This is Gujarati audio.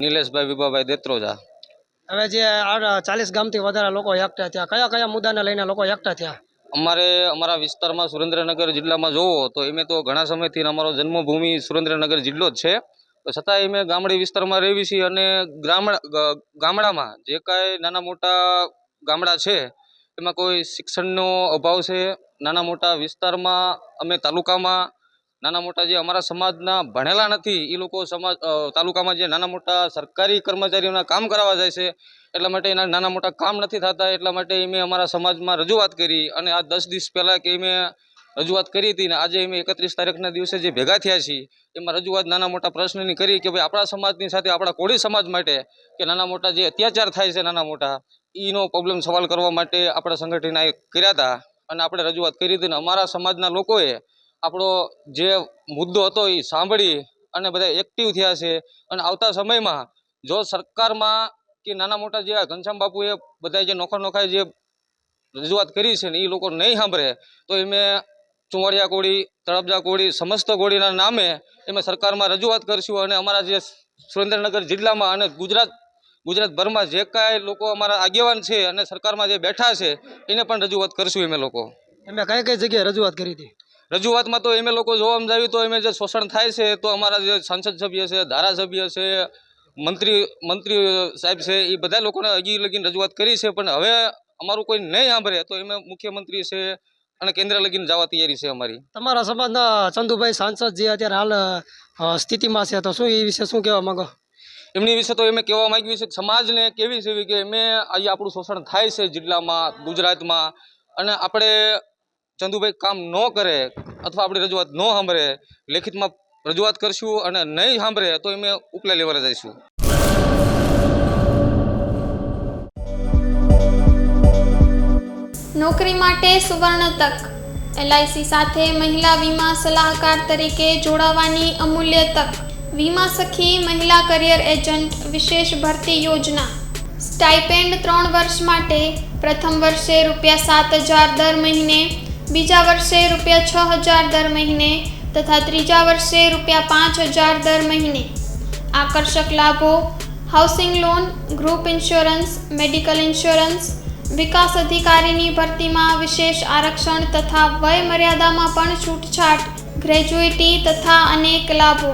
નિલેશભાઈ વિભાભાઈ દેત્રોજા. હવે જે આ ચાલીસ ગામથી વધારે લોકો એકઠા થયા કયા કયા મુદ્દાને લઈને લોકો એકઠા થયા? અમારે અમારા વિસ્તારમાં સુરેન્દ્રનગર જિલ્લામાં જોવો તો એમે તો ઘણા સમયથી અમારો જન્મભૂમિ સુરેન્દ્રનગર જિલ્લો જ છે. તો છતાંય અમે ગામડી વિસ્તારમાં રહેવી છીએ અને ગ્રામડા ગામડામાં જે કાંઈ નાના મોટા ગામડા છે એમાં કોઈ શિક્ષણનો અભાવ છે. નાના મોટા વિસ્તારમાં અમે તાલુકામાં નાના મોટા જે અમારા સમાજના ભણેલા નથી એ લોકો સમાજ તાલુકામાં જે નાના મોટા સરકારી કર્મચારીઓના કામ કરાવવા જાય છે, એટલા માટે એના નાના મોટા કામ નથી થતા, એટલા માટે અમે અમારા સમાજમાં રજૂઆત કરી અને આ દસ દિવસ પહેલાં કે અમે રજૂઆત કરી હતી ને આજે અમે એકત્રીસ તારીખના દિવસે જે ભેગા થયા છીએ, એમાં રજૂઆત નાના મોટા પ્રશ્નની કરી કે ભાઈ આપણા સમાજની સાથે, આપણા કોળી સમાજ માટે કે નાના મોટા જે અત્યાચાર થાય છે નાના મોટા એનો પ્રોબ્લેમ સવાલ કરવા માટે આપણા સંગઠને કર્યા હતા અને આપણે રજૂઆત કરી હતી ને અમારા સમાજના લોકોએ આપણો જે મુદ્દો હતો એ સાંભળી અને બધા એક્ટિવ થયા છે. અને આવતા સમયમાં જો સરકારમાં કે નાના મોટા જે ઘનશ્યામ બાપુએ બધા જે નોખા નોખા જે રજૂઆત કરી છે ને એ લોકો નહીં સાંભળે, તો એમે ચુંવાડિયા કોળી, તળપજા કોળી, સમસ્ત કોળીના નામે એમે સરકારમાં રજૂઆત કરશું અને અમારા જે સુરેન્દ્રનગર જિલ્લામાં અને ગુજરાત, ગુજરાતભરમાં જે કાંઈ લોકો અમારા આગેવાન છે અને સરકારમાં જે બેઠા છે, એને પણ રજૂઆત કરશું અમે લોકો. એમે કઈ કઈ જગ્યાએ રજૂઆત કરી હતી? રજૂઆતમાં તો એમે લોકો જોવા જાવી તો એમે જે શોષણ થાય છે તો અમારા જે સાંસદ સભ્ય છે ધારાસભ્ય છે મંત્રી મંત્રી સાહેબ છે એ બધા લોકોને હજી લગીને રજૂઆત કરી છે પણ હવે અમારું કોઈ નહીં સાંભળે તો એમાં મુખ્યમંત્રી છે અને કેન્દ્ર લગીને જવા તૈયારી છે અમારી. તમારા સમાજના ચંદુભાઈ સાંસદ જે અત્યારે હાલ સ્થિતિમાં છે તો શું એ વિશે શું કહેવા માંગો? એમની વિશે તો એમ કહેવા માંગ્યું છે કે સમાજને કેવી છે કે એમે અહીંયા આપણું શોષણ થાય છે જિલ્લામાં ગુજરાતમાં અને આપણે ચંદુભાઈ કામ ન કરે અથવા આપણી રજૂઆત ન સાંભળે, લેખિતમાં રજૂઆત કરશું અને નહીં સાંભળે, તો અમે ઉપલા લેવલે જઈશું. નોકરી માટે સુવર્ણ તક. એલઆઈસી સાથે મહિલા વીમા સલાહકાર તરીકે જોડાવાની અમૂલ્ય તક. વીમા સખી મહિલા કરિયર એજન્ટ વિશેષ ભરતી યોજના. સ્ટાઇપેન્ડ ત્રણ વર્ષ માટે પ્રથમ વર્ષે રૂપિયા સાત હજાર દર મહિને બીજા વર્ષે રૂપિયા છ હજાર દર મહિને તથા ત્રીજા વર્ષે રૂપિયા પાંચ હજાર દર મહિને. આકર્ષક લાભો housing loan group insurance medical insurance વિકાસ અધિકારીની ભરતીમાં વિશેષ આરક્ષણ તથા વય મર્યાદામાં પણ છૂટછાટ ગ્રેજ્યુએટી તથા અનેક લાભો.